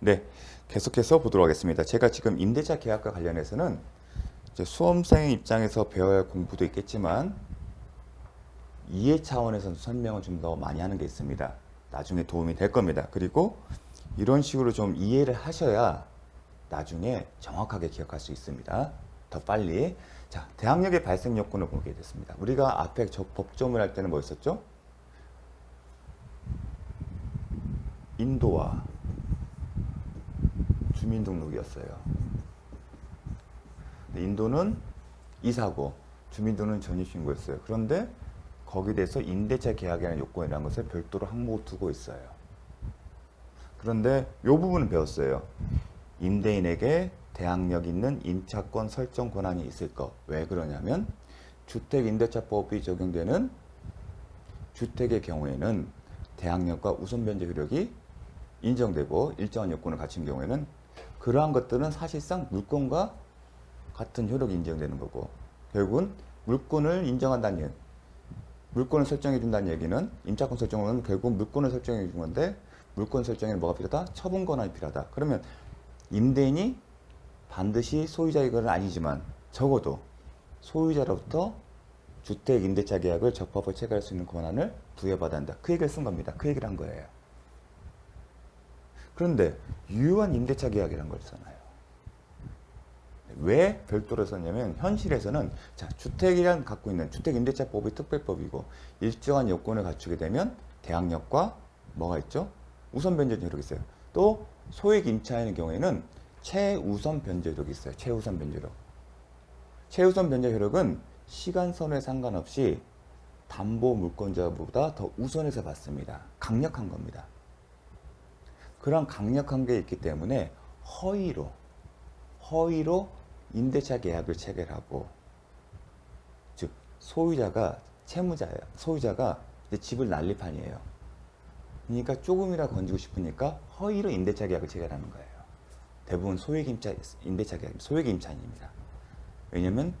네, 계속해서 보도록 하겠습니다. 제가 지금 임대차 계약과 관련해서는 이제 수험생 입장에서 배워야 할 공부도 있겠지만 이해 차원에서 설명을 좀 더 많이 하는 게 있습니다. 나중에 도움이 될 겁니다. 그리고 이런 식으로 좀 이해를 하셔야 나중에 정확하게 기억할 수 있습니다. 더 빨리. 자, 대학력의 발생 요건을 보게 됐습니다. 우리가 앞에 저 법조문을 할 때는 뭐였었죠? 인도와 주민등록이었어요. 인도는 이사고, 주민등록은 전입신고였어요. 그런데 거기에 대해서 임대차 계약이라는 요건이라는 것을 별도로 항목을 두고 있어요. 그런데 이 부분은 배웠어요. 임대인에게 대항력 있는 임차권 설정 권한이 있을 것. 왜 그러냐면 주택 임대차법이 적용되는 주택의 경우에는 대항력과 우선 변제 효력이 인정되고 일정한 요건을 갖춘 경우에는 그러한 것들은 사실상 물권과 같은 효력이 인정되는 거고 결국은 물권을 인정한다는 얘기, 물권을 설정해 준다는 얘기는 임차권 설정은 결국 물권을 설정해 준 건데 물권 설정에는 뭐가 필요하다? 처분 권한이 필요하다. 그러면 임대인이 반드시 소유자의 건 아니지만 적어도 소유자로부터 주택 임대차 계약을 적법하게 체결할 수 있는 권한을 부여받아야 한다. 그 얘기를 쓴 겁니다. 그 얘기를 한 거예요. 그런데 유효한 임대차 계약이라는 걸 써놔요. 왜 별도로 썼냐면 현실에서는 자 주택이란 갖고 있는 주택 임대차법이 특별법이고 일정한 요건을 갖추게 되면 대항력과 뭐가 있죠? 우선 변제 효력이 있어요. 또 소액 임차인의 경우에는 최우선 변제 효력이 있어요. 최우선 변제 효력. 최우선 변제 효력은 시간선에 상관없이 담보 물권자보다 더 우선해서 받습니다. 강력한 겁니다. 그런 강력한 게 있기 때문에 허위로 허위로 임대차 계약을 체결하고 즉 소유자가 채무자예요. 소유자가 집을 난립판이에요. 그러니까 조금이라 건지고 싶으니까 허위로 임대차 계약을 체결하는 거예요. 대부분 소액 임차 임대차 계약 소액 임차인입니다. 왜냐면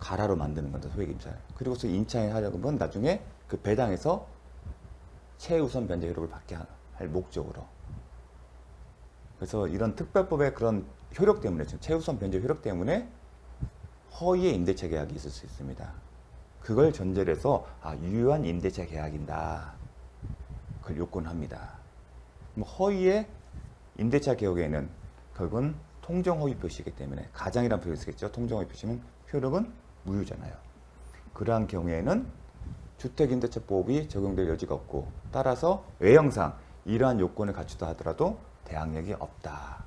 가라로 만드는 건데 소액 임차인. 그리고서 임차인 하려면 나중에 그 배당에서 최우선 변제 효력을 받게 할 목적으로. 그래서 이런 특별법의 그런 효력 때문에 지금 최우선 변제 효력 때문에 허위의 임대차 계약이 있을 수 있습니다. 그걸 전제로 해서 아 유효한 임대차 계약인다. 그걸 요건합니다. 허위의 임대차 계약에는 결국은 통정 허위 표시이기 때문에 가장이라는 표현이 쓰겠죠. 통정 허위 표시는 효력은 무효잖아요. 그러한 경우에는 주택임대차법이 적용될 여지가 없고 따라서 외형상 이러한 요건을 갖추다 하더라도 대항력이 없다.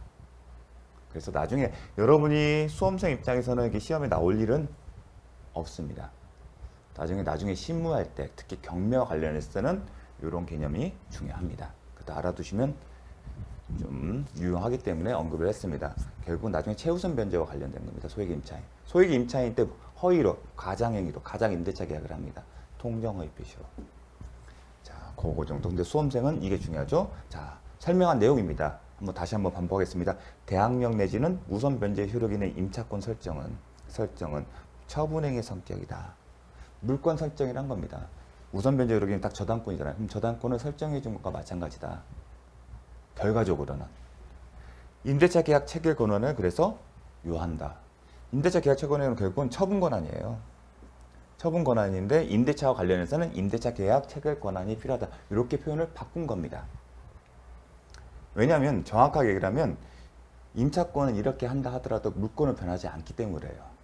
그래서 나중에 여러분이 수험생 입장에서는 이게 시험에 나올 일은 없습니다. 나중에 나중에 신무할 때 특히 경매와 관련해서는 이런 개념이 중요합니다. 그것도 알아두시면 좀 유용하기 때문에 언급을 했습니다. 결국 나중에 최우선 변제와 관련된 겁니다. 소액 임차인. 소액 임차인 때 허위로 가장행위로 가장 임대차 계약을 합니다. 통정 허위 표시로. 자, 그거 정도. 근데 수험생은 이게 중요하죠. 자, 설명한 내용입니다. 한번 다시 한번 반복하겠습니다. 대항력 내지는 우선 변제 효력 있는 임차권 설정은 설정은 처분행위 성격이다. 물권 설정이란 겁니다. 우선 변제 효력이 딱 저당권이잖아요. 그럼 저당권을 설정해 준 것과 마찬가지다. 결과적으로는 임대차 계약 체결 권한을 그래서 요한다. 임대차 계약 체결 권한은 결국은 처분 권한이에요. 처분 권한인데 임대차와 관련해서는 임대차 계약 체결 권한이 필요하다. 이렇게 표현을 바꾼 겁니다. 왜냐하면 정확하게 얘기를 하면 임차권은 이렇게 한다 하더라도 물권은 변하지 않기 때문에요.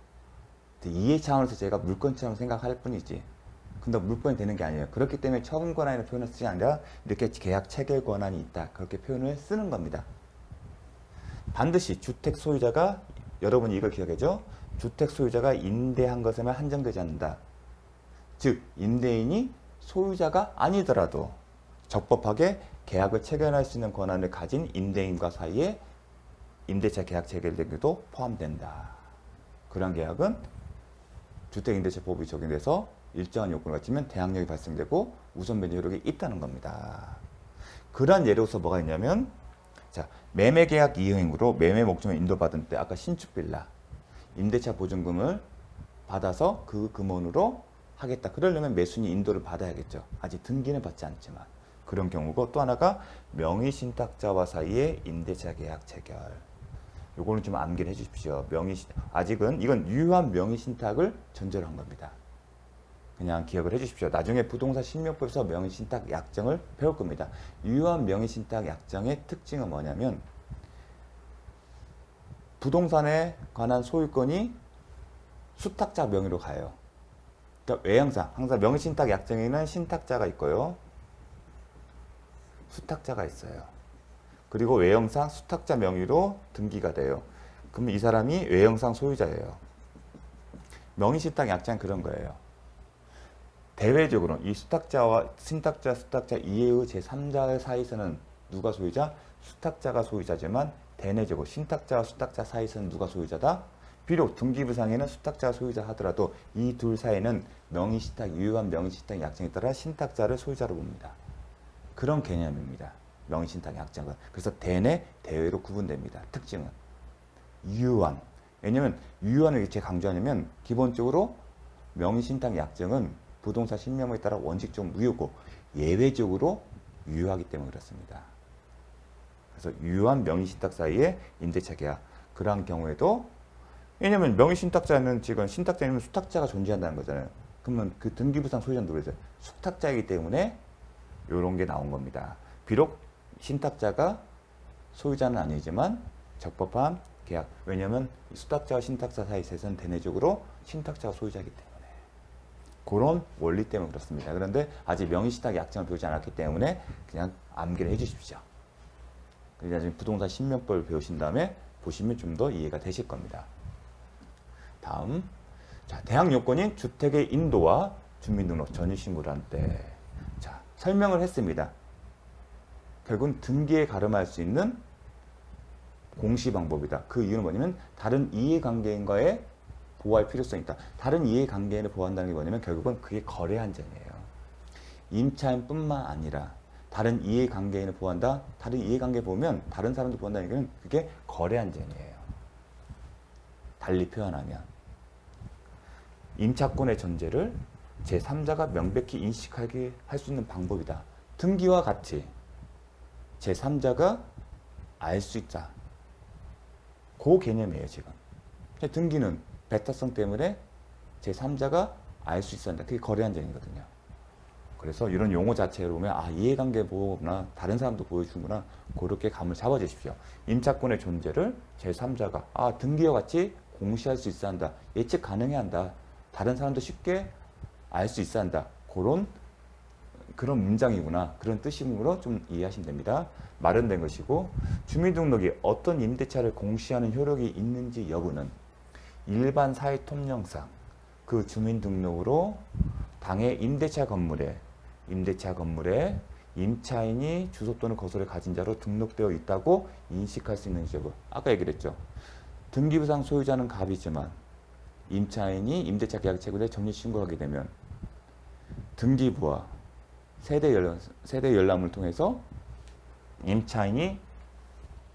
이해 차원에서 제가 물권처럼 생각할 뿐이지. 근데 물권이 되는 게 아니에요. 그렇기 때문에 처분 권한이라는 표현을 쓰지 아니라 이렇게 계약 체결 권한이 있다. 그렇게 표현을 쓰는 겁니다. 반드시 주택 소유자가 여러분이 이걸 기억해죠. 주택 소유자가 임대한 것에만 한정되지 않는다. 즉 임대인이 소유자가 아니더라도 적법하게 계약을 체결할 수 있는 권한을 가진 임대인과 사이에 임대차 계약 체결되기도 포함된다. 그러한 계약은 주택임대차법이 적용돼서 일정한 요건을 갖추면 대항력이 발생되고 우선 변제 효력이 있다는 겁니다. 그러한 예로서 뭐가 있냐면 자 매매 계약 이행으로 매매 목적을 인도받은 때 아까 신축 빌라 임대차 보증금을 받아서 그 금원으로 하겠다. 그러려면 매수인이 인도를 받아야겠죠. 아직 등기는 받지 않지만 그런 경우고 또 하나가 명의 신탁자와 사이의 임대차 계약 체결. 요거는 좀 암기를 해 주십시오. 명의 신 아직은 이건 유효한 명의 신탁을 전제로 한 겁니다. 그냥 기억을 해 주십시오. 나중에 부동산 신명법에서 명의 신탁 약정을 배울 겁니다. 유효한 명의 신탁 약정의 특징은 뭐냐면 부동산에 관한 소유권이 수탁자 명의로 가요. 그러니까 외형상 항상 명의 신탁 약정에는 신탁자가 있고요. 수탁자가 있어요. 그리고 외형상 수탁자 명의로 등기가 돼요. 그러면 이 사람이 외형상 소유자예요. 명의 신탁 약정 그런 거예요. 대외적으로 이 수탁자와 신탁자, 수탁자 이해의 제3자 사이에서는 누가 소유자? 수탁자가 소유자지만 대내적으로 신탁자와 수탁자 사이에서는 누가 소유자다? 비록 등기부상에는 수탁자가 소유자 하더라도 이 둘 사이에는 명의신탁, 유효한 명의신탁 약정에 따라 신탁자를 소유자로 봅니다. 그런 개념입니다. 명의신탁 약정은. 그래서 대내, 대외로 구분됩니다. 특징은. 유효한. 왜냐면 유효한을 제가 강조하냐면 기본적으로 명의신탁 약정은 부동산 신명에 따라 원칙적으로 무효고 예외적으로 유효하기 때문에 그렇습니다. 그래서 유효한 명의신탁 사이에 임대차 계약 그러한 경우에도 왜냐면 명의신탁자는 지금 신탁자면 수탁자가 존재한다는 거잖아요. 그러면 그 등기부상 소유자는 누구죠? 수탁자이기 때문에 이런 게 나온 겁니다. 비록 신탁자가 소유자는 아니지만 적법한 계약. 왜냐하면 수탁자와 신탁자 사이에서는 대내적으로 신탁자가 소유자이기 때문에 그런 원리 때문에 그렇습니다. 그런데 아직 명의신탁 약정을 배우지 않았기 때문에 그냥 암기를 해주십시오. 그래서 나중에 부동산 신명법을 배우신 다음에 보시면 좀 더 이해가 되실 겁니다. 다음, 자 대항 요건인 주택의 인도와 주민등록 전입신고를 할 때, 자 설명을 했습니다. 결국은 등기에 가름할 수 있는 공시 방법이다. 그 이유는 뭐냐면 다른 이해관계인과의 보호할 필요성이 있다. 다른 이해관계인을 보호한다는 게 뭐냐면 결국은 그게 거래 한정이에요. 임차인뿐만 아니라 다른 이해관계인을 보호한다. 다른 이해관계 보면 다른 사람도 보호한다는 얘기는 그게 거래 한정이에요. 달리 표현하면 임차권의 존재를 제3자가 명백히 인식하게 할 수 있는 방법이다. 등기와 같이 제3자가 알 수 있다. 그 개념이에요, 지금. 등기는 배타성 때문에 제3자가 알 수 있어야 한다. 그게 거래 한정이거든요. 그래서 이런 용어 자체를 보면 아 이해관계 보호구나 다른 사람도 보여주구나 그렇게 감을 잡아주십시오. 임차권의 존재를 제3자가 아 등기와 같이 공시할 수 있어야 한다. 예측 가능해야 한다. 다른 사람도 쉽게 알 수 있어야 한다. 그런 그런 문장이구나 그런 뜻이므로 좀 이해하시면 됩니다. 마련된 것이고 주민등록이 어떤 임대차를 공시하는 효력이 있는지 여부는 일반 사회 통령상 그 주민등록으로 당의 임대차 건물에 임대차 건물에 임차인이 주소 또는 거소를 가진 자로 등록되어 있다고 인식할 수 있는지 여부 아까 얘기를 했죠. 등기부상 소유자는 갑이지만 임차인이 임대차 계약 체결에 정리 신고하게 되면 등기부와 세대 열람, 세대 열람을 통해서 임차인이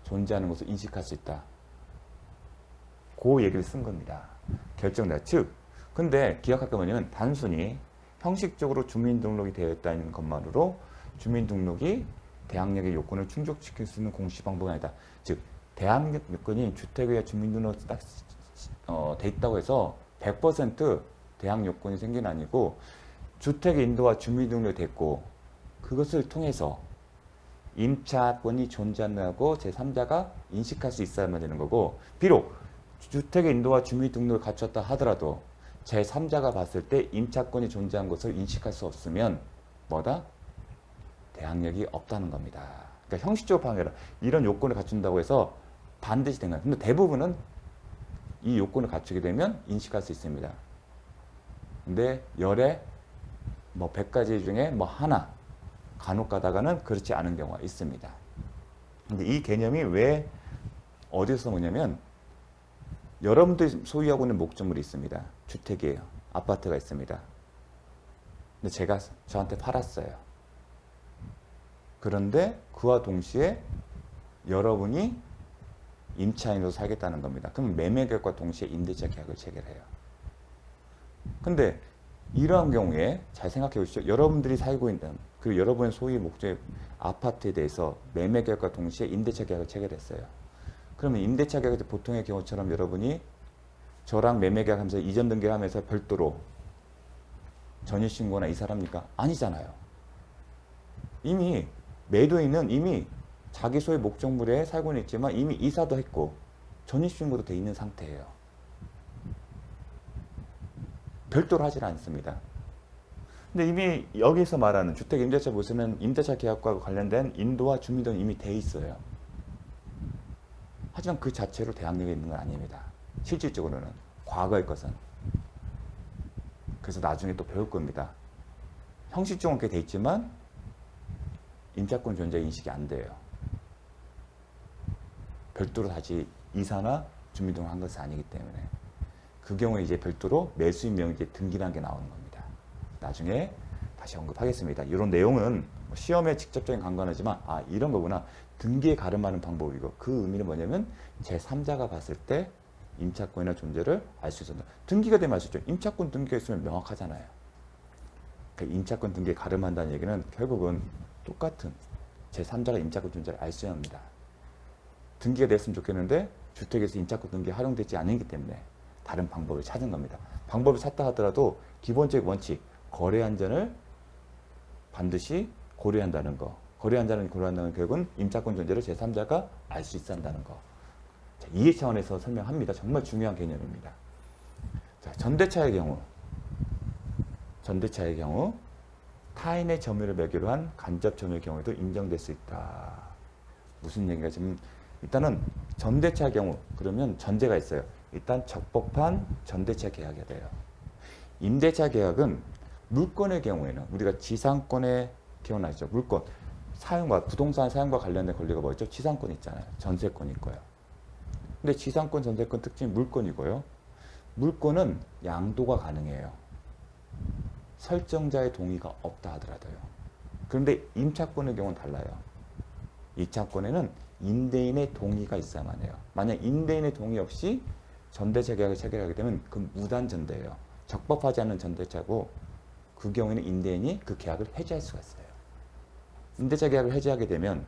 존재하는 것을 인식할 수 있다. 그 얘기를 쓴 겁니다. 결정다. 즉, 근데 기억할 게 뭐냐면 단순히 형식적으로 주민등록이 되어 있다는 것만으로 주민등록이 대항력의 요건을 충족시킬 수 있는 공시 방법은 아니다. 즉, 대항력 요건이 주택에 주민등록 딱 어, 돼 있다고 해서 100% 대항 요건이 생긴 게 아니고 주택 인도와 주민등록이 됐고 그것을 통해서 임차권이 존재한다고 제3자가 인식할 수 있어야만 되는 거고 비록 주택의 인도와 주민등록을 갖췄다 하더라도 제3자가 봤을 때 임차권이 존재한 것을 인식할 수 없으면 뭐다? 대항력이 없다는 겁니다. 그러니까 형식적으로 파악해라. 이런 요건을 갖춘다고 해서 반드시 된 거야. 근데 대부분은 이 요건을 갖추게 되면 인식할 수 있습니다. 근데 열에 뭐 100가지 중에 뭐 하나 간혹 가다가는 그렇지 않은 경우가 있습니다. 근데 이 개념이 왜 어디서 오냐면 여러분들이 소유하고 있는 목적물이 있습니다. 주택이에요. 아파트가 있습니다. 근데 제가 저한테 팔았어요. 그런데 그와 동시에 여러분이 임차인으로 살겠다는 겁니다. 그럼 매매 계약과 동시에 임대차 계약을 체결해요. 근데 이러한 경우에 잘 생각해 보시죠. 여러분들이 살고 있는 그 그리고 여러분의 소유 목적의 아파트에 대해서 매매 계약과 동시에 임대차 계약을 체결했어요. 그러면 임대차 계약에서 보통의 경우처럼 여러분이 저랑 매매 계약하면서 이전 등기를 하면서 별도로 전입 신고나 이사합니까? 아니잖아요. 이미 매도인은 이미 자기 소유 목적물에 살고는 있지만 이미 이사도 했고 전입 신고도 돼 있는 상태예요. 별도로 하질 않습니다. 근데 이미 여기서 말하는 주택 임대차 보시면 임대차 계약과 관련된 인도와 주민등은 이미 돼 있어요. 하지만 그 자체로 대항력이 있는 건 아닙니다. 실질적으로는 과거의 것은 그래서 나중에 또 배울 겁니다. 형식적으로 그렇게 돼 있지만 임차권 존재 인식이 안 돼요. 별도로 다시 이사나 주민등록 한 것은 아니기 때문에 그 경우에 이제 별도로 매수인 명의제 등기라는 게 나오는 겁니다. 나중에 다시 언급하겠습니다. 이런 내용은 뭐 시험에 직접적인 관건하지만 아 이런 거구나 등기에 가름하는 방법이고 그 의미는 뭐냐면 제 3자가 봤을 때 임차권이나 존재를 알 수 있었다. 등기가 되면 알 수 있죠. 임차권 등기가 있으면 명확하잖아요. 그 임차권 등기에 가름한다는 얘기는 결국은 똑같은 제 3자가 임차권 존재를 알수 합니다. 등기가 됐으면 좋겠는데 주택에서 임차권 등기 활용되지 않기 때문에 다른 방법을 찾은 겁니다. 방법을 찾다 하더라도 기본적 원칙 거래 안전을 반드시 고려한다는 거. 거래 안전을 고려한다는 결국은 임차권 존재를 제3자가 알 수 있어야 한다는 거. 자, 이해 차원에서 설명합니다. 정말 중요한 개념입니다. 자, 전대차의 경우 전대차의 경우 타인의 점유를 매개로 한 간접 점유의 경우에도 인정될 수 있다. 무슨 얘기가 지금 일단은 전대차 경우 그러면 전제가 있어요. 일단 적법한 전대차 계약이 돼요. 임대차 계약은 물건의 경우에는 우리가 지상권에 기억나시죠? 물건 사용과 부동산 사용과 관련된 권리가 뭐였죠? 지상권 있잖아요. 전세권 있고요. 근데 지상권 전세권 특징이 물건이고요. 물건은 양도가 가능해요. 설정자의 동의가 없다 하더라도요. 그런데 임차권의 경우는 달라요. 임차권에는 임대인의 동의가 있어야만 해요. 만약 임대인의 동의 없이 전대차 계약을 체결하게 되면 그 무단 전대예요. 적법하지 않은 전대차고 그 경우에는 임대인이 그 계약을 해지할 수가 있어요. 임대차 계약을 해지하게 되면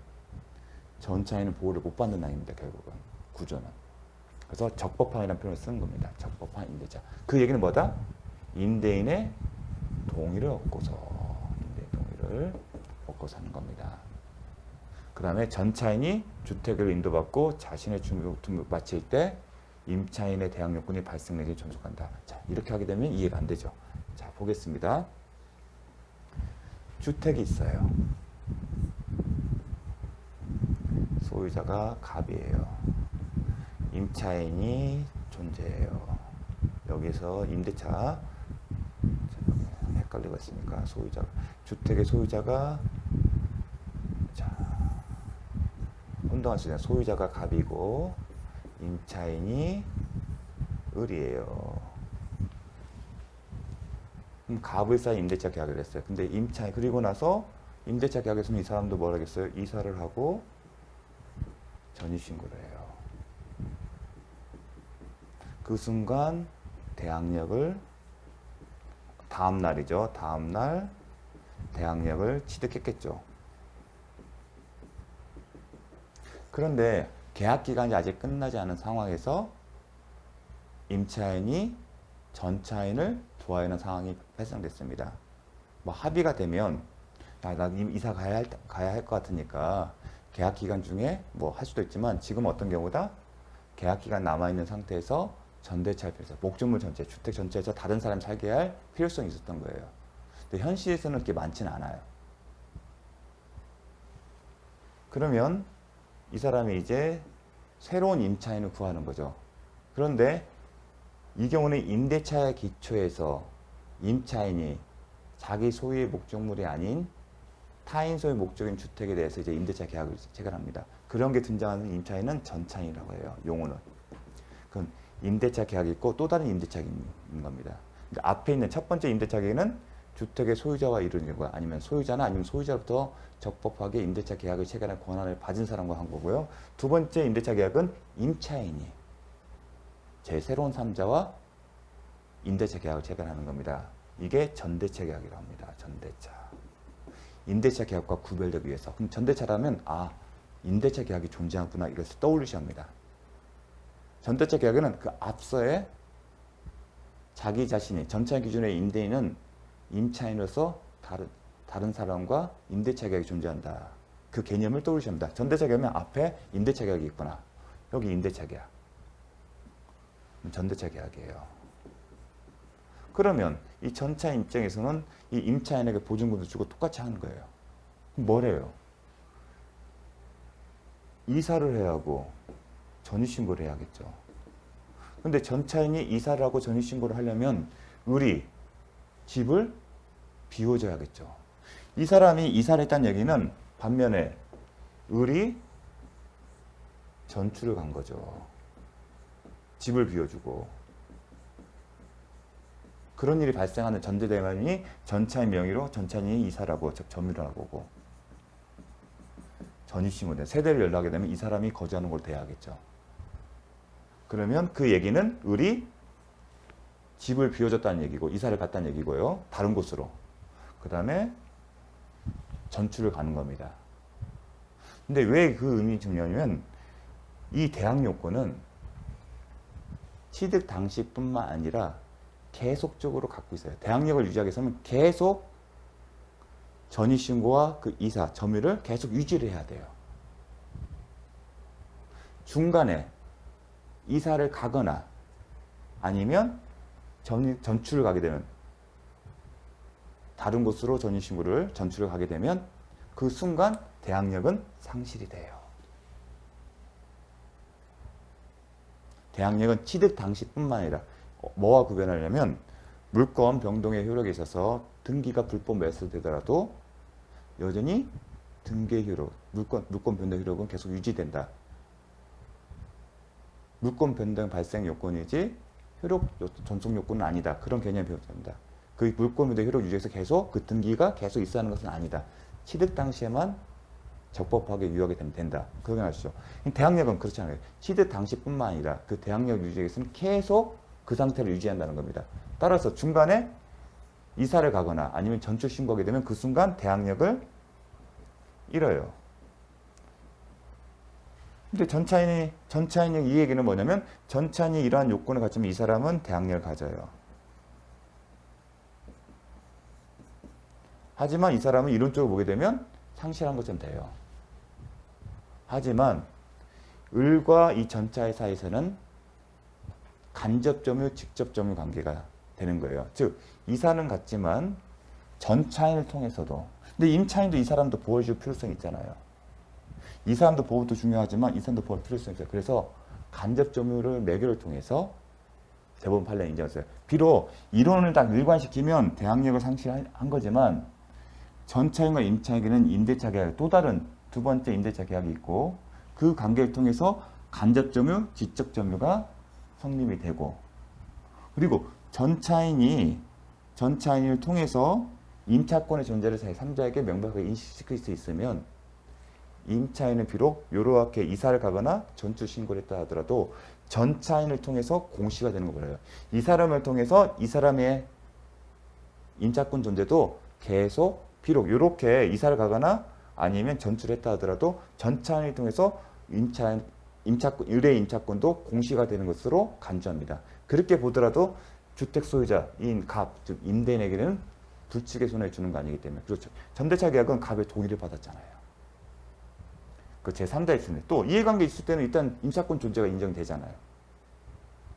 전차인은 보호를 못 받는 낭입니다. 결국은 구조는. 그래서 적법한이라는 표현을 쓰는 겁니다. 적법한 임대차. 그 얘기는 뭐다? 임대인의 동의를 얻고서 임대인 동의를 얻고서 하는 겁니다. 그 다음에 전차인이 주택을 인도받고 자신의 주택을 마칠 때 임차인의 대항 요건이 발생 내지 존속한다. 자, 이렇게 하게 되면 이해가 안 되죠. 자, 보겠습니다. 주택이 있어요. 소유자가 갑이에요. 임차인이 존재해요. 여기서 임대차 헷갈리고 있으니까 소유자 주택의 소유자가 자 혼동할 수 있는 소유자가 갑이고 임차인이 을이에요. 그럼 쌓인 임대차 계약을 했어요. 근데 임차인 그리고 나서 임대차 계약에서는 이 사람도 뭘 하겠어요? 이사를 하고 전입신고를 해요. 그 순간 대항력을 다음 날이죠. 다음 날 대항력을 취득했겠죠. 그런데 계약 기간이 아직 끝나지 않은 상황에서 임차인이 전차인을 좋아하는 상황이 발생됐습니다. 뭐 합의가 되면 야, 나 이사 가야 할, 가야 할 것 같으니까 계약 기간 중에 뭐 할 수도 있지만 지금 어떤 경우다 계약 기간 남아 있는 상태에서 전대차 필요서 목적물 전체 주택 전체에서 다른 사람 살게 할 필요성이 있었던 거예요. 근데 현실에서는 그렇게 많지는 않아요. 그러면 이 사람이 이제 새로운 임차인을 구하는 거죠. 그런데 이 경우는 임대차의 기초에서 임차인이 자기 소유의 목적물이 아닌 타인 소유 목적인 주택에 대해서 이제 임대차 계약을 체결합니다. 그런 게 등장하는 임차인은 전차인이라고 해요. 용어는. 그건 임대차 계약이 있고 또 다른 임대차 계약인 겁니다. 그러니까 앞에 있는 첫 번째 임대차 계약은 주택의 소유자와 이루어지는 거야. 아니면 소유자나 아니면 소유자로부터 적법하게 임대차 계약을 체결할 권한을 받은 사람과 한 거고요. 두 번째 임대차 계약은 임차인이 제 새로운 삼자와 임대차 계약을 체결하는 겁니다. 이게 전대차 계약이라고 합니다. 전대차. 임대차 계약과 구별되기 위해서. 그럼 전대차라면 아 임대차 계약이 존재하구나 이것을 떠올리셔야 합니다. 전대차 계약에는 그 앞서의 자기 자신이 전차 기준의 임대인은 임차인으로서 다른 다른 사람과 임대차 계약이 존재한다. 그 개념을 떠올리셔야 합니다. 전대차 계약이면 앞에 임대차 계약이 있구나. 여기 임대차 계약. 전대차 계약이에요. 그러면 이 전차 입장에서는 이 임차인에게 보증금도 주고 똑같이 하는 거예요. 뭐래요? 이사를 해야 하고 전입신고를 해야겠죠. 근데 전차인이 이사를 하고 전입신고를 하려면 을이 집을 비워줘야겠죠. 이 사람이 이사를 했다는 얘기는 반면에 을이 전출을 간 거죠. 집을 비워주고 그런 일이 발생하는 전제대만이 전차인 명의로 전차인이 이사라고 즉 점유를 하고 오고 전입신고된 세대를 연락하게 되면 이 사람이 거주하는 곳을 대야하겠죠. 그러면 그 얘기는 을이 집을 비워줬다는 얘기고 이사를 갔다는 얘기고요. 다른 곳으로. 그 다음에 전출을 가는 겁니다. 근데 왜 그 의미 중요하냐면 이 대항 요건은 취득 당시뿐만 아니라 계속적으로 갖고 있어요. 대항력을 유지하기 위해서는 계속 전입신고와 그 이사, 점유를 계속 유지를 해야 돼요. 중간에 이사를 가거나 아니면 전, 전출을 가게 되면 다른 곳으로 전입신고를 전출을 가게 되면 그 순간 대항력은 상실이 돼요. 대항력은 취득 당시뿐만 아니라 뭐와 구별하려면 물권 병동의 효력에 있어서 등기가 불법 매수되더라도 여전히 등기 효력, 물권, 물권 변동 효력은 계속 유지된다. 물권 변동 발생 요건이지 효력 전속 요건은 아니다. 그런 개념이 배웠습니다. 그 물권 변동 효력 유지해서 계속 그 등기가 계속 있어 하는 것은 아니다. 취득 당시에만 적법하게 유효하게 되면 된다. 그거 아시죠? 대항력은 그렇지 않아요. 취득 당시뿐만 아니라 그 대항력 유지에 있으면 계속 그 상태를 유지한다는 겁니다. 따라서 중간에 이사를 가거나 아니면 전출 신고하게 되면 그 순간 대항력을 잃어요. 근데 전차인이 전차인의 이 얘기는 뭐냐면 전차인이 이러한 요건을 갖추면 이 사람은 대항력을 가져요. 하지만 이 사람은 이론적으로 보게 되면 상실한 것처럼 돼요. 하지만 을과 이 전차의 사이에서는 간접 점유, 직접 점유 관계가 되는 거예요. 즉 이사는 같지만 전차인을 통해서도 근데 임차인도 이 사람도 보호해줄 필요성이 있잖아요. 이 사람도 보호도 중요하지만 이 사람도 보호할 필요성이 있어요. 그래서 간접 점유를 매개를 통해서 대법원 판례 인정했어요. 비록 이론을 딱 일관시키면 대항력을 상실한 거지만 전차인과 임차인에게는 임대차 계약 또 다른 두 번째 임대차 계약이 있고 그 관계를 통해서 간접 점유, 지적 점유가 성립이 되고 그리고 전차인이 전차인을 통해서 임차권의 존재를 제3자에게 명백하게 인식시킬 수 있으면 임차인은 비록 요렇게 이사를 가거나 전출 신고를 했다 하더라도 전차인을 통해서 공시가 되는 거예요. 이 사람을 통해서 이 사람의 임차권 존재도 계속 비록 요렇게 이사를 가거나 아니면 전출했다 하더라도 전차인을 통해서 임차인 임차권 의뢰 임차권도 공시가 되는 것으로 간주합니다. 그렇게 보더라도 주택 소유자인 갑, 즉 임대인에게는 불측의 손해를 주는 거 아니기 때문에 그렇죠. 전대차 계약은 갑의 동의를 받았잖아요. 그 제3자 있을 때또 이해관계 있을 때는 일단 임차권 존재가 인정되잖아요.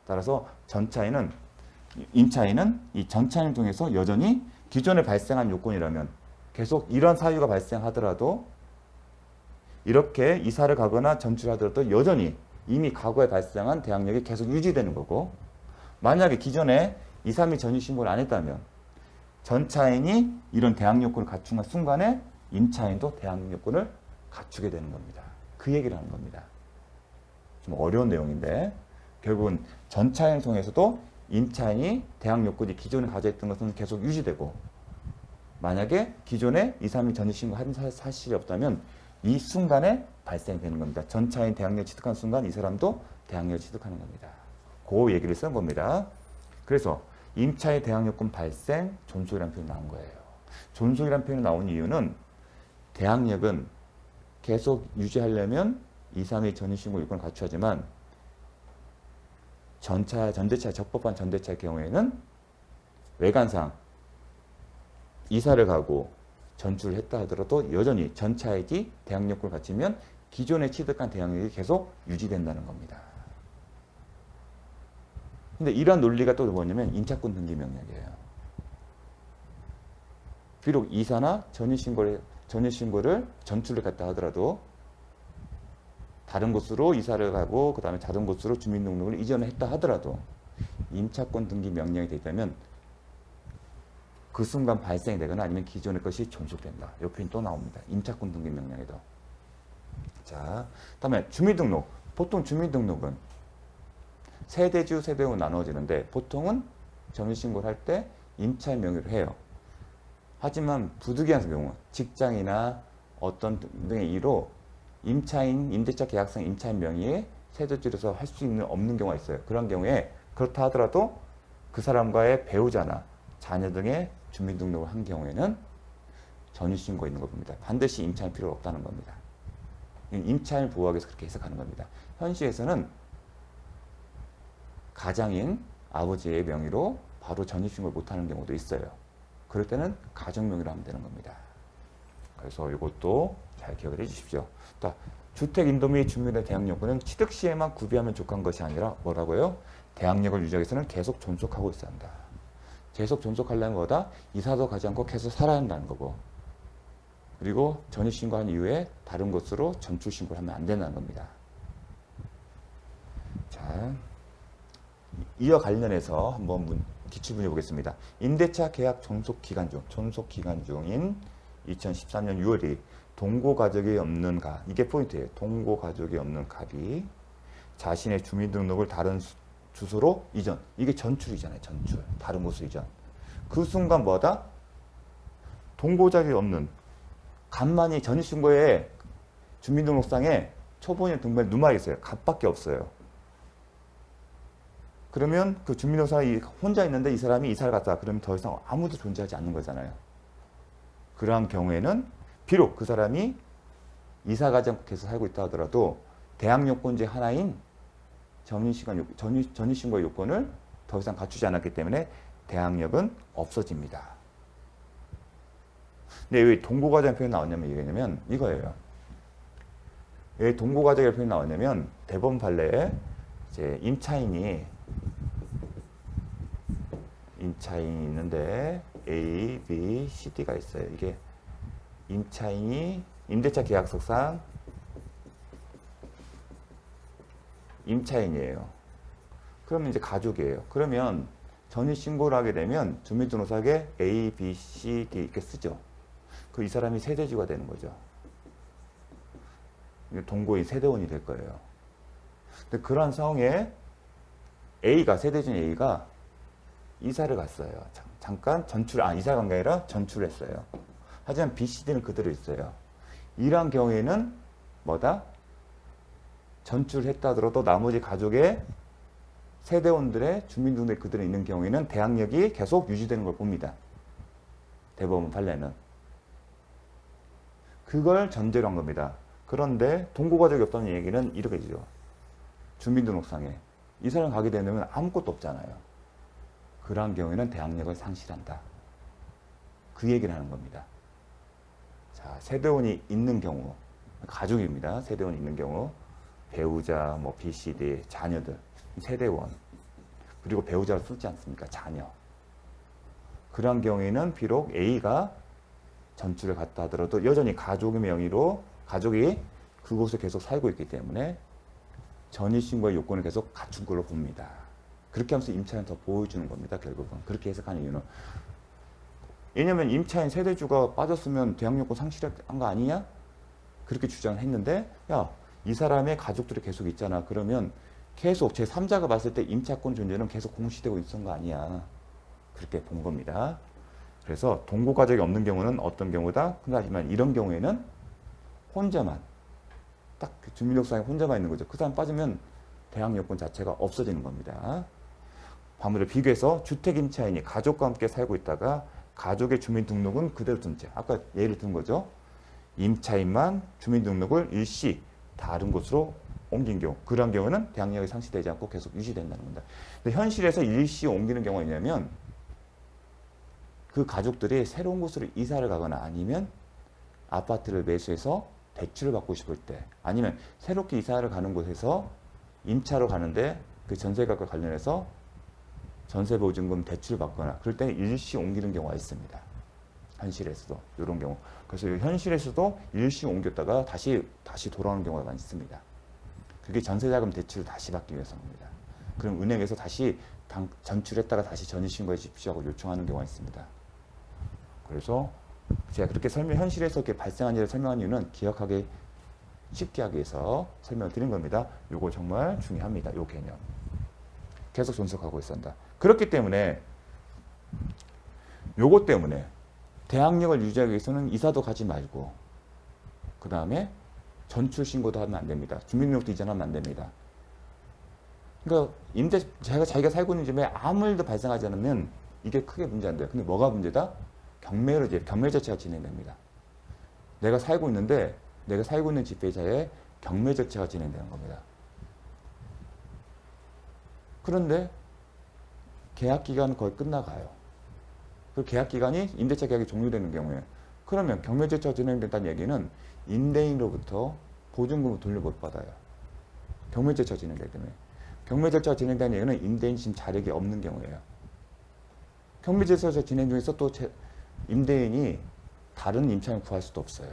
따라서 전차인은 임차인은 이 전차인을 통해서 여전히 기존에 발생한 요건이라면 계속 이런 사유가 발생하더라도 이렇게 이사를 가거나 전출하더라도 여전히 이미 과거에 발생한 대항력이 계속 유지되는 거고 만약에 기존에 2, 3일 전입 신고를 안 했다면 전차인이 이런 대항 요건을 갖춘 순간에 임차인도 대항 요건을 갖추게 되는 겁니다. 그 얘기를 하는 겁니다. 좀 어려운 내용인데 결국은 전차인을 통해서도 임차인이 대항 요건이 기존에 가져있던 것은 계속 유지되고 만약에 기존에 2, 3일 전입 신고한 사실이 없다면 이 순간에 발생되는 겁니다. 전차인 대항력 취득한 순간 이 사람도 대항력 취득하는 겁니다. 그 얘기를 쓴 겁니다. 그래서 임차의 대항력권 발생 존속이라는 표현이 나온 거예요. 존속이라는 표현이 나온 이유는 대항력은 계속 유지하려면 2, 3의 전입신고 요건을 갖춰야지만 전차, 전대차, 적법한 전대차의 경우에는 외관상 이사를 가고 전출을 했다 하더라도 여전히 전차액이 대항력을 갖추면 기존에 취득한 대항력이 계속 유지된다는 겁니다. 근데 이러한 논리가 또 뭐냐면 임차권 등기 명령이에요. 비록 이사나 전입신고를 전입신고를 전출을 갔다 하더라도 다른 곳으로 이사를 가고 그 다음에 다른 곳으로 주민등록을 이전을 했다 하더라도 임차권 등기 명령이 되다면 그 순간 발생이 되거나 아니면 기존의 것이 존속된다. 이 표현이 또 나옵니다. 임차권 등기 명령에도. 자, 다음에 주민등록. 보통 주민등록은 세대주, 세대로 나누어지는데 보통은 전입신고를 할 때 임차 명의로 해요. 하지만 부득이한 경우 직장이나 어떤 등의 이유로 임차인 임대차 계약상 임차인 명의의 세대주로서 할 수 있는 없는 경우가 있어요. 그런 경우에 그렇다 하더라도 그 사람과의 배우자나 자녀 등의 주민등록을 한 경우에는 전입신고 있는 겁니다. 반드시 임차인 필요가 없다는 겁니다. 임차인을 보호하기 위해서 그렇게 해석하는 겁니다. 현시에서는 가장인 아버지의 명의로 바로 전입신고를 못하는 경우도 있어요. 그럴 때는 가정 명의로 하면 되는 겁니다. 그래서 이것도 잘 기억을 해 주십시오. 자, 주택 인도 및 주민의 대항 요건은 취득 시에만 구비하면 족한 것이 아니라 뭐라고요? 대항력을 유지하기 위해서는 계속 존속하고 있어야 한다. 계속 존속하려는 거다 이사도 가지 않고 계속 살아야 한다는 거고 그리고 전입 신고한 이후에 다른 곳으로 전출 신고를 하면 안 된다는 겁니다. 자, 이어 관련해서 한번 문, 기출문제 보겠습니다. 임대차 계약 존속 기간 중, 존속 기간 중인 2013년 6월이 동고 가족이 없는 가, 이게 포인트예요. 동고 가족이 없는 갑이 자신의 주민등록을 다른 수- 주소로 이전. 이게 전출이잖아요. 전출. 다른 곳으로 이전. 그 순간 뭐다? 동고자격이 없는 간만이 전입신고에 주민등록상에 초본이 등본에 누가 있어요. 갑밖에 없어요. 그러면 그 이- 혼자 있는데 이 사람이 이사를 갔다. 그러면 더 이상 아무도 존재하지 않는 거잖아요. 그러한 경우에는 비록 그 사람이 이사 가지 않고 계속 살고 있다 하더라도 대항 요건제 하나인 전입시간 요- 전입, 전입신고 요건을 더 이상 갖추지 않았기 때문에 대항력은 없어집니다. 근데 왜 동고과정 표현 나왔냐면 이게냐면 이거예요. 왜 동고과정의 표현 나왔냐면 대법원 판례에 이제 임차인이 임차인이 있는데 A, B, C, D가 있어요. 이게 임차인이 임대차 계약서상 임차인이에요. 그러면 이제 가족이에요. 그러면 전입 신고를 하게 되면 주민등록상에 A, B, C, D 이렇게 쓰죠. 그 이 사람이 세대주가 되는 거죠. 동거인 세대원이 될 거예요. 근데 그러한 상황에 A가 세대준 A가 이사를 갔어요. 잠- 잠깐 전출 아 이사 간게 아니라 전출했어요. 하지만 B, C, D는 그대로 있어요. 이러한 경우에는 뭐다? 전출했다 하더라도 나머지 가족의 세대원들의 주민등록에 그대로 있는 경우에는 대항력이 계속 유지되는 걸 봅니다. 대법원 판례는. 그걸 전제로 한 겁니다. 그런데 동고가족이 없다는 얘기는 이렇게 되죠. 주민등록상에 이 사람 가게 되면 아무것도 없잖아요. 그러한 경우에는 대항력을 상실한다. 그 얘기를 하는 겁니다. 자, 세대원이 있는 경우, 가족입니다. 세대원이 있는 경우, 배우자, 뭐 BCD, 자녀들, 세대원, 그리고 배우자를 쓰지 않습니까? 자녀. 그러한 경우에는 비록 A가 전출을 갔다 하더라도 여전히 가족의 명의로 가족이 그곳에 계속 살고 있기 때문에 전입신고의 요건을 계속 갖춘 걸로 봅니다. 그렇게 하면서 임차인 더 보여주는 겁니다. 결국은 그렇게 해석하는 이유는 왜냐하면 임차인 세대주가 빠졌으면 대항요건 상실한 거 아니냐? 그렇게 주장을 했는데 야 이 사람의 가족들이 계속 있잖아. 그러면 계속 제 3자가 봤을 때 임차권 존재는 계속 공시되고 있었던 거 아니야. 그렇게 본 겁니다. 그래서 동고 가족이 없는 경우는 어떤 경우다? 하지만 이런 경우에는 혼자만 딱그 주민등록상에 혼자만 있는 거죠. 그 사람 빠지면 대항 요건 자체가 없어지는 겁니다. 반면에 비교해서 주택 임차인이 가족과 함께 살고 있다가 가족의 주민등록은 그대로 둔 채. 아까 예를 든 거죠. 임차인만 주민등록을 일시 다른 곳으로 옮긴 경우 그런 경우는 대항력이 상실되지 않고 계속 유지된다는 겁니다. 근데 현실에서 일시 옮기는 경우가 있냐면 그 가족들이 새로운 곳으로 이사를 가거나 아니면 아파트를 매수해서 대출을 받고 싶을 때 아니면 새롭게 이사를 가는 곳에서 임차로 가는데 그 전세값과 관련해서 전세보증금 대출 받거나 그럴 때 일시 옮기는 경우가 있습니다. 현실에서도 이런 경우. 그래서 이 현실에서도 일시 옮겼다가 다시 다시 돌아오는 경우가 많이 있습니다. 그게 전세자금 대출을 다시 받기 위해서입니다. 그럼 은행에서 다시 당, 전출했다가 다시 전입 신고해 주십시오 하고 요청하는 경우가 있습니다. 그래서 제가 그렇게 설명 현실에서 이렇게 발생한 일을 설명한 이유는 기억하기 쉽게 하기 위해서 설명을 드린 겁니다. 요거 정말 중요합니다. 요 개념. 계속 존속하고 있습니다. 그렇기 때문에 요거 때문에 대항력을 유지하기 위해서는 이사도 가지 말고 그 다음에 전출 신고도 하면 안 됩니다. 주민등록도 이전하면 안 됩니다. 그러니까 임대 자기가 자기가 살고 있는 집에 아무 일도 발생하지 않으면 이게 크게 문제 안 돼요. 근데 뭐가 문제다? 경매로 경매 절차가 진행됩니다. 내가 살고 있는데 내가 살고 있는 집배자의 경매 절차가 진행되는 겁니다. 그런데 계약 기간은 거의 끝나가요. 그 계약 기간이 임대차 계약이 종료되는 경우에 그러면 경매 절차가 진행된다는 얘기는 임대인으로부터 보증금을 돌려 못 받아요. 경매 절차 진행되기 때문에 경매 절차가 진행되는 얘기는 임대인 지금 자력이 없는 경우예요. 경매 절차 진행 중에서 또 제- 임대인이 다른 임차인을 구할 수도 없어요.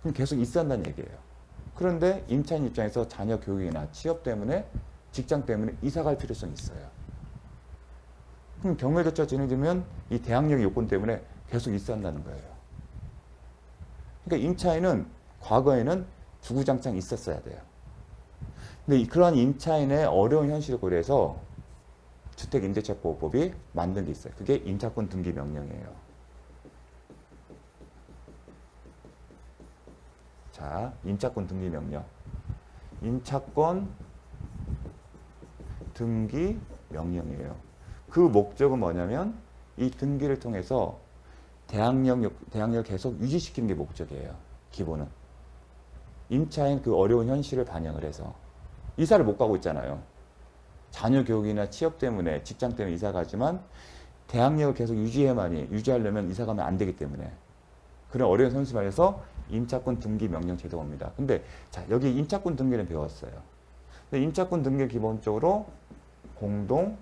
그럼 계속 있어야 한다는 얘기예요. 그런데 임차인 입장에서 자녀 교육이나 취업 때문에 직장 때문에 이사 갈 필요성이 있어요. 그럼 경매 절차 진행되면 이 대항력 요건 때문에 계속 있어야 한다는 거예요. 그러니까 임차인은 과거에는 주구장창 있었어야 돼요. 근데 이- 그러한 임차인의 어려운 현실을 고려해서 주택임대차보호법이 만든 게 있어요. 그게 임차권 등기 명령이에요. 자, 임차권 등기 명령. 임차권 등기 명령이에요. 그 목적은 뭐냐면 이 등기를 통해서 대항력 대항력을 계속 유지시키는 게 목적이에요. 기본은 임차인 그 어려운 현실을 반영을 해서 이사를 못 가고 있잖아요. 자녀 교육이나 취업 때문에 직장 때문에 이사 가지만 대항력을 계속 유지해만이 유지하려면 이사 가면 안 되기 때문에 그런 어려운 현실 반에서 임차권 등기 명령 제도가 옵니다. 근데 자 여기 임차권 등기는 배웠어요. 근데 임차권 등기 기본적으로 공동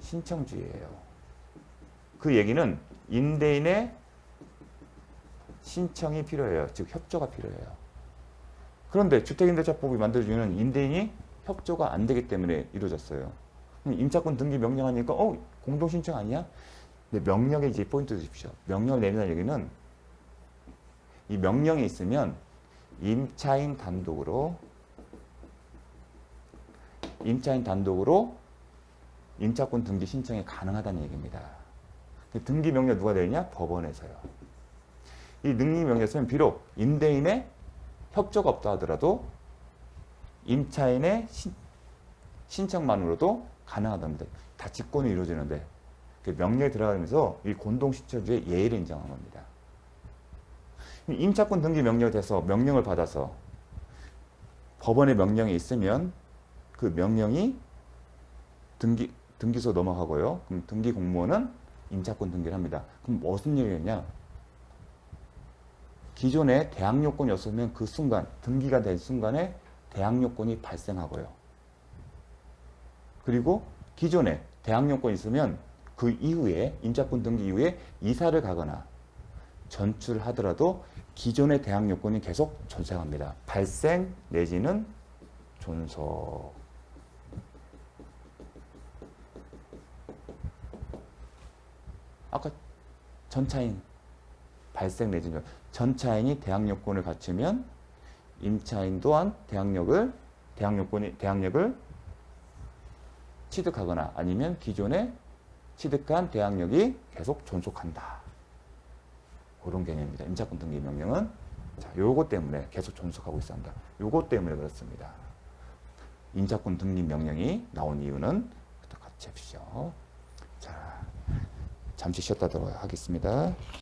신청주의예요. 그 얘기는 임대인의 신청이 필요해요. 즉 협조가 필요해요. 그런데 주택임대차법이 만들어주는 임대인이 협조가 안 되기 때문에 이루어졌어요. 임차권 등기 명령하니까 어 공동 신청 아니야? 근데 명령에 이제 포인트 주십시오. 명령을 내린다는 얘기는 이 명령이 있으면 임차인 단독으로 임차인 단독으로 임차권 등기 신청이 가능하다는 얘기입니다. 그 등기 명령 누가 내리냐? 법원에서요. 이 등기 명령에서는 비록 임대인의 협조가 없다 하더라도 임차인의 신, 신청만으로도 가능하답니다. 다 직권이 이루어지는데 그 명령에 들어가면서 이 공동신청주의 예의를 인정한 겁니다. 임차권 등기 명령이 돼서 명령을 받아서 법원의 명령이 있으면 그 명령이 등기 등기소 넘어가고요. 그럼 등기 공무원은 임차권 등기를 합니다. 그럼 무슨 일이냐? 기존에 대항 요건이 없으면 그 순간 등기가 된 순간에 대항 요건이 발생하고요. 그리고 기존에 대항 요건이 있으면 그 이후에 임차권 등기 이후에 이사를 가거나 전출을 하더라도 기존의 대항 요건이 계속 존속합니다. 발생 내지는 존속. 아까 전차인 발생 내지는 전차인이 대항 요건을 갖추면 임차인 또한 대항력을 대항 요건이 대항력을 취득하거나 아니면 기존에 취득한 대항력이 계속 존속한다. 그런 개념입니다. 임차권 등기 명령은 자, 요거 때문에 계속 존속하고 있습니다. 요거 때문에 그렇습니다. 임차권 등기 명령이 나온 이유는 같이 해주시죠. 자, 잠시 쉬었다 들어가겠습니다.